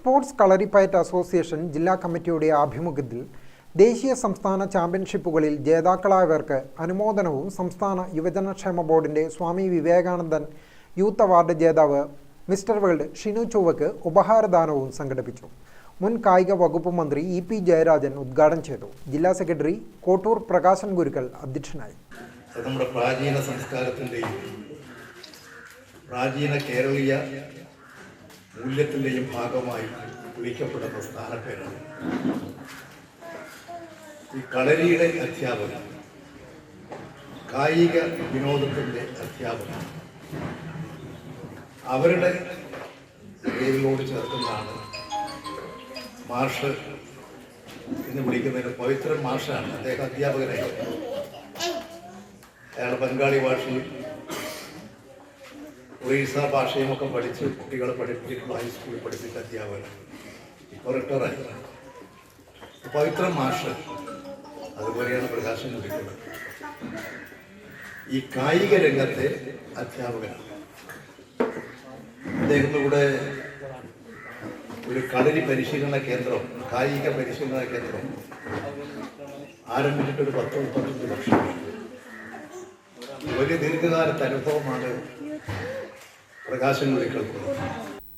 Sports Kalaripayattu association ജില്ലാ കമ്മിറ്റിയുടെ ആഭിമുഖ്യത്തിൽ ദേശീയ സംസ്ഥാന ചാമ്പ്യൻഷിപ്പുകളിൽ ജേതാക്കളായവർക്ക് അനുമോദനവും സംസ്ഥാന യുവജനക്ഷേമ ബോർഡിന്റെ സ്വാമി വിവേകാനന്ദൻ യൂത്ത് അവാർഡ് ജേതാവ് മിസ്റ്റർ വേൾഡ് ഷിനു ചൊവ്വയ്ക്ക് ഉപഹാരദാനവും സംഘടിപ്പിച്ചു. മുൻ കായിക വകുപ്പ് മന്ത്രി ഇ പി ജയരാജൻ ഉദ്ഘാടനം ചെയ്തു. ജില്ലാ സെക്രട്ടറി കോട്ടൂർ പ്രകാശൻ ഗുരുക്കൾ അധ്യക്ഷനായി. നമ്മുടെ പ്രാചീന സംസ്കാരത്തിന്റെയും പ്രാചീന കേരളീയ മൂല്യത്തിന്റെയും ഭാഗമായി വിളിക്കപ്പെടുന്ന സ്ഥാനപ്പേരാണ്. ഈ കളരിയുടെ അധ്യാപകൻ കായിക വിനോദത്തിന്റെ അധ്യാപകൻ അവരുടെ പേരിലോട് ചേർക്കുന്നതാണ് മാഷ് എന്ന് വിളിക്കുന്നതിന് പവിത്രൻ മാഷാണ്. അദ്ദേഹം അധ്യാപകനായിരുന്നു അയാൾ ബംഗാളി ഭാഷയും ഒറീസ ഭാഷയും ഒക്കെ പഠിച്ച് കുട്ടികളെ പഠിപ്പിച്ചിട്ടുള്ള ഹൈസ്കൂളിൽ പഠിപ്പിച്ച അധ്യാപകൻ ഇപ്പോൾ റിട്ടയറായി പവിത്ര മാഷ് അതുപോലെയാണ് പ്രകാശൻ വിളിക്കുന്നത് ഈ കായിക രംഗത്തെ അധ്യാപകനാണ്. അദ്ദേഹം ഇവിടെ ഒരു കളരി പരിശീലന കേന്ദ്രം കായിക പരിശീലന കേന്ദ്രം ആരംഭിച്ചിട്ടൊരു പത്ത് മുപ്പത്തഞ്ച് വർഷം. വലിയ ദീർഘകാലത്തെ അനുഭവമാണ് പ്രകാശൻ വിളിക്കുന്നത്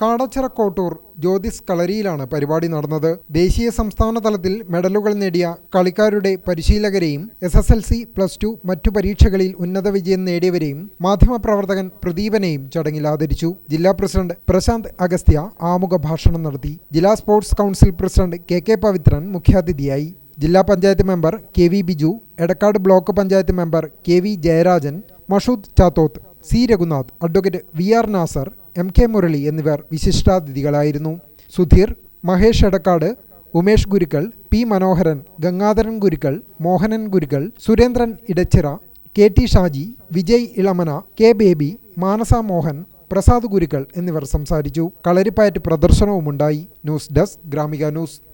കാടച്ചിറ കോട്ടൂർ ജ്യോതിസ് കളരിയിലാണ് പരിപാടി നടന്നത്. ദേശീയ സംസ്ഥാന തലത്തിൽ മെഡലുകൾ നേടിയ കളിക്കാരുടെ പരിശീലകരെയും S S L C plus two മറ്റു പരീക്ഷകളിൽ ഉന്നത വിജയം നേടിയവരെയും മാധ്യമപ്രവർത്തകൻ പ്രദീപനെയും ചടങ്ങിൽ ആദരിച്ചു. ജില്ലാ പ്രസിഡന്റ് പ്രശാന്ത് അഗസ്ത്യ ആമുഖ ഭാഷണം നടത്തി. ജില്ലാ sports council president K K Pavithran മുഖ്യാതിഥിയായി. ജില്ലാ panchayat member K V Biju Edakkad block panchayat member K V Jayarajan Mashood Chathoth C. Raghunath advocate V. R. Nasser M. K. Murali എന്നിവർ വിശിഷ്ടാതിഥികളായിരുന്നു. Sudheer Mahesh Edakkad Umesh Gurukkal P. Manoharan Gangadharan Gurukkal Mohanan Gurukkal Surendran Edachira K. T. Shaji Vijay Ilamana K. Baby Manasa Mohan Prasad Gurukkal എന്നിവർ സംസാരിച്ചു. Kalaripayattu പ്രദർശനവുമുണ്ടായി. News desk Gramika news.